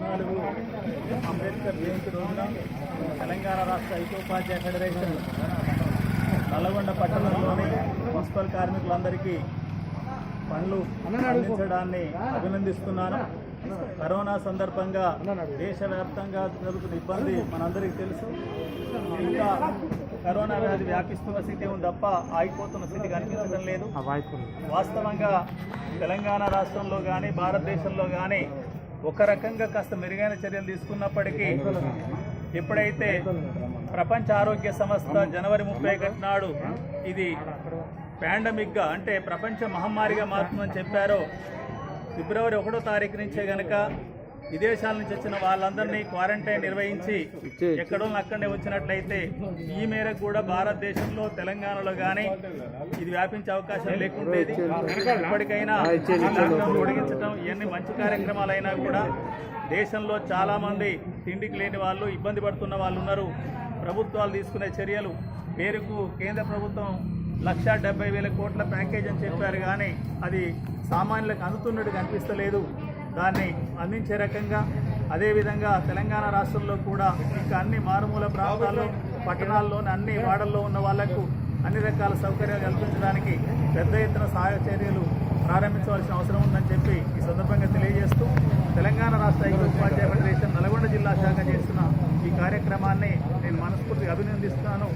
పద్నాలుగు అంబేద్కర్ జయంతి రోజున తెలంగాణ రాష్ట్ర ఐక్యోపాధ్యాయ ఫెడరేషన్ నల్లగొండ పట్టణంలోని మున్సిపల్ కార్మికులందరికీ పనులు అందించడాన్ని అభినందిస్తున్నాను. కరోనా సందర్భంగా దేశవ్యాప్తంగా జరుగుతున్న ఇబ్బంది మనందరికీ తెలుసు. ఇంకా కరోనా వ్యాధి వ్యాపిస్తున్న స్థితి ఉంది తప్ప ఆగిపోతున్న స్థితి కనిపించడం లేదు. వాస్తవంగా తెలంగాణ రాష్ట్రంలో కానీ భారతదేశంలో కానీ ఒక రకంగా కాస్త మెరుగైన చర్యలు తీసుకున్నప్పటికీ ఎప్పుడైతే ప్రపంచ ఆరోగ్య సంస్థ జనవరి ముప్పై ఒకటి నాడు ఇది పాండమిక్గా అంటే ప్రపంచ మహమ్మారిగా మారుతుందని చెప్పారో ఫిబ్రవరి ఒకటో తారీఖు నుంచే గనక విదేశాల నుంచి వచ్చిన వాళ్ళందరినీ క్వారంటైన్ నిర్వహించి ఎక్కడో అక్కడనే వచ్చినట్లయితే ఈ మేరకు కూడా భారతదేశంలో తెలంగాణలో కానీ ఇది వ్యాపించే అవకాశం లేకుండేది ఇప్పటికైనా పొడిగించడం ఇవన్నీ మంచి కార్యక్రమాలైనా కూడా దేశంలో చాలా మంది తిండికి లేని వాళ్ళు ఇబ్బంది పడుతున్న వాళ్ళు ఉన్నారు. ప్రభుత్వాలు తీసుకునే చర్యలు పేరుకు కేంద్ర ప్రభుత్వం లక్షా డెబ్బై వేల కోట్ల ప్యాకేజ్ అని చెప్పారు కానీ అది సామాన్యులకు అందుతున్నట్టు కనిపిస్తలేదు దాన్ని అందించే రకంగా అదేవిధంగా తెలంగాణ రాష్ట్రంలో కూడా ఇంకా అన్ని మారుమూల ప్రాంతాల్లో పట్టణాల్లోని అన్ని వాడల్లో ఉన్న వాళ్ళకు అన్ని రకాల సౌకర్యాలు కల్పించడానికి పెద్ద ఎత్తున సహాయ చర్యలు ప్రారంభించవలసిన అవసరం ఉందని చెప్పి ఈ సందర్భంగా తెలియజేస్తూ తెలంగాణ రాష్ట్ర ఐక్య ఉపాధ్యాయ ఫెడరేషన్ నల్గొండ జిల్లా శాఖ చేస్తున్న ఈ కార్యక్రమాన్ని నేను మనస్ఫూర్తిగా అభినందిస్తున్నాను.